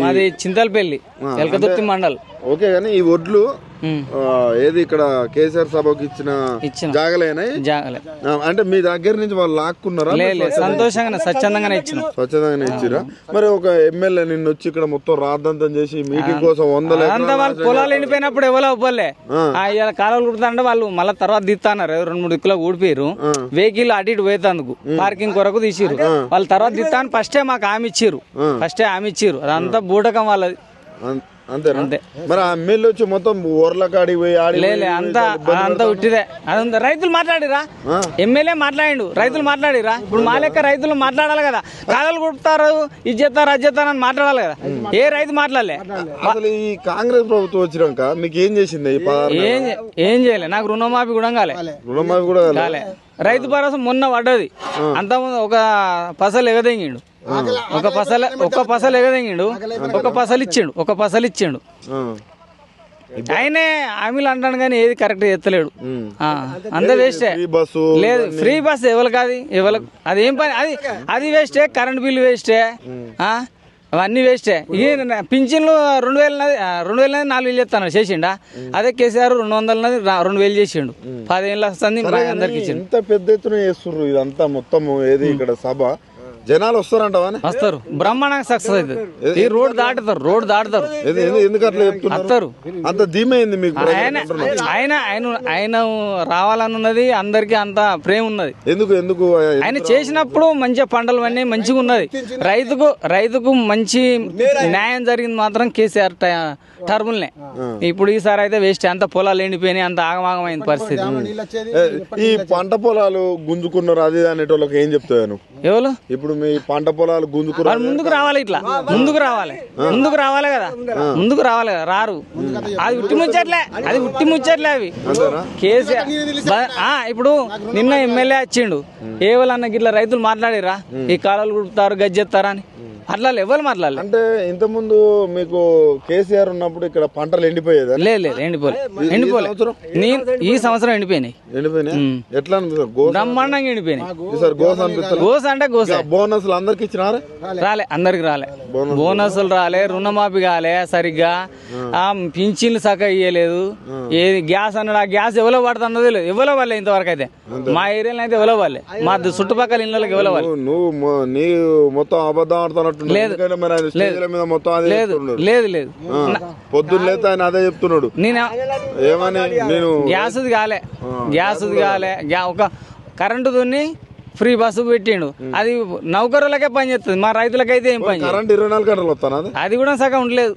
మాది చింతలపల్లి ఎలకదుర్తి మండల్. ఓకే కానీ ఈ ఒడ్లు ఏది ఇక్కడ కేసీఆర్ సభకు ఇచ్చిన జాగలేనా అంటే మీ దగ్గర నుంచి వాళ్ళు లాక్కున్నారా? సంతోషంగానే స్వచ్ఛందంగానే ఇచ్చిన. స్వచ్ఛంగానే ఇచ్చిరా? మరి ఒక ఎమ్మెల్యే నిన్న వచ్చి ఇక్కడ మొత్తం రాద్దంతం చేసి మీటింగ్ కోసం వందల అంతా వాళ్ళు పొలాలు ఎండిపోయినప్పుడు ఎవరో అవ్వలే ఇలా కాలువలు కుడుతుంటే వాళ్ళు మళ్ళీ తర్వాత దిత్తన్నారు. రెండు మూడు దిక్కులో ఊడిపోయారు వెహికల్ అటు ఇటు పోయేందుకు. పార్కింగ్ కొరకు తీసిరు వాళ్ళు తర్వాత దిత్తాను ఫస్టే మాకు హామీ ఇచ్చిర్రు. ఫస్టే హామీ ఇచ్చిర్రు. అదంతా బూటకం వాళ్ళది. అంతే. మరి ఆ ఎమ్మెల్యే వచ్చి మొత్తం ఊర్ల కాడికి పోయి ఆడి అంతా అంతా ఉట్టిదే. అదంతా రైతులు మాట్లాడిరా. ఎమ్మెల్యే మాట్లాడిండు. రైతులు మాట్లాడిరా. ఇప్పుడు మా లెక్క రైతులు మాట్లాడాలి కదా. కాదలు కుడతారు ఇది చేస్తారు అది చేస్తారు అని మాట్లాడాలి కదా. ఏ రైతు మాట్లాడలే. అసలు ఈ కాంగ్రెస్ ప్రభుత్వం వచ్చినాక మీకు ఏం చేసింది ఏం చే- ఏం చేయలే. నాకు రుణమాఫీ కూడా కాలే. రుణమాఫీ కూడా కాలే. రైతు భరోసా మొన్న పడ్డది. అంతకుముందు ఒక పసలు ఎగదెంగిండు. ఒక పసల ఒక పసలు ఎగదెంగిండు. ఒక పసలు ఇచ్చిండు. ఒక పసలు ఇచ్చిండు. ఆయనే హామీలు అంటాడు కానీ ఏది కరెక్ట్ ఎత్తలేడు. అంత వేస్టే లేదు ఫ్రీ బస్ ఎవరికి అది? ఎవరికి అది ఏం పని? అది అది వేస్టే కరెంట్ బిల్లు వేస్టే ఆ? అవన్నీ వేస్టే. ఈ పింఛన్లు రెండు వేల రెండు వేల నాలుగు వేలు చెప్తాను చేసిండా? అదే కేసీఆర్ రెండు వందల రెండు వేలు చేసిండు. పదివేలు వస్తుంది అందరికి ఎంత పెద్ద ఎత్తున చేస్తుర్రు ఇదంతా మొత్తం ఏది ఇక్కడ సభ? జనాలు వస్తారంటవా వస్తారు. బ్రహ్మాండంగా సక్సెస్ అవుతుంది ఈ రోడ్ దాటుతారు రోడ్ దాటుతారు. ఎందుకు అట్లా చెప్తున్నారు? వస్తారు అంత ధీమైంది మీకు ఆయన ఆయన ఆయన ఆయన రావాలనున్నది అందరికి అంత ప్రేమ ఉన్నది. ఎందుకు ఎందుకు ఆయన చేసినప్పుడు మంచిగా పంటలు అన్నీ మంచిగా ఉన్నది. రైతుకు రైతుకు మంచి న్యాయం జరిగింది మాత్రం కేసీఆర్ ట- టర్ములనే. ఇప్పుడు ఈసారి అయితే వేస్ట్. అంత పొలాలు ఎండిపోయినాయి అంత ఆగమాగమైంది పరిస్థితి. ఈ పంట పొలాలు గుంజుకున్నారు అది అనేటోళ్ళకి ఏం చెప్తాను ఎవరు? ఇప్పుడు మీ పంట పొలాలు వాళ్ళు ముందుకు రావాలి ఇట్లా. ముందుకు రావాలి. ముందుకు రావాలి కదా? ముందుకు రావాలి. కదా? రారు. అది ఉట్టి ముచ్చట్లే. అది ఉట్టి ముచ్చట్లే అవి. కేసీఆర్ ఇప్పుడు నిన్న ఎమ్మెల్యే వచ్చిండు. ఏ వాళ్ళన్న గిట్ల రైతులు మాట్లాడిరా ఈ కాలాలు కుడుతారు గజ్జెత్తారా అని. అట్లా ఎవరు మాట్లాడలే? అంటే ఇంతకుముందు మీకు కేసీఆర్ ఉన్నప్పుడు ఇక్కడ పంటలు ఎండిపోయేదా? లేదు లేదు ఎండిపోలే. ఎండిపోలే. సంవత్సరం? నేను ఈ సంవత్సరం ఎండిపోయినాయి. ఎండిపోయినాయి? ఎట్లా బ్రహ్మాండంగా ఎండిపోయినాయి. గోస అంటే గోస. బోనస్లు అందరికి ఇచ్చినారా? రాలే అందరికి రాలే. బోనస్లు. రాలే రుణమాఫీ కాలే సరిగ్గా. పింఛన్లు సక్క ఇయ్యలేదు. ఏది గ్యాస్ అన్నాడు ఆ గ్యాస్ ఎవరో పడుతున్నది లేదు ఎవరో వాళ్ళే ఇంతవరకు అయితే మా ఏరియాలో అయితే ఎవరో వాళ్ళే మా చుట్టుపక్కల ఇళ్ళకి ఎవరో వాళ్ళే నువ్వు- నీ మొత్తం అబద్ధం ఆడుతున్నట్టు లేదు. చెప్తున్నాడు లేదు. లేదు. పొద్దున్న ఆయన అదే చెప్తున్నాడు. నేను ఏమని నేను గ్యాస్ది కాలే. గ్యాస్ది కాలే. ఒక కరెంటు దున్ని ఫ్రీ బస్సు పెట్టిండు. అది నౌకరులకే పని చేస్తుంది మా రైతులకైతే ఏం పని. కరెంట్ ఇరవై నాలుగు గంటలు వస్తాను అది? కూడా సగం ఉండలేదు.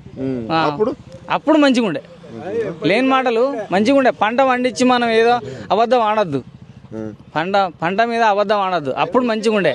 అప్పుడు? అప్పుడు మంచిగా ఉండే. లేని మాటలు మంచిగా ఉండే. పంట పండించి మనం ఏదో అబద్ధం ఆడద్దు. పంట పంట మీద అబద్ధం ఆడద్దు. అప్పుడు మంచిగా ఉండే.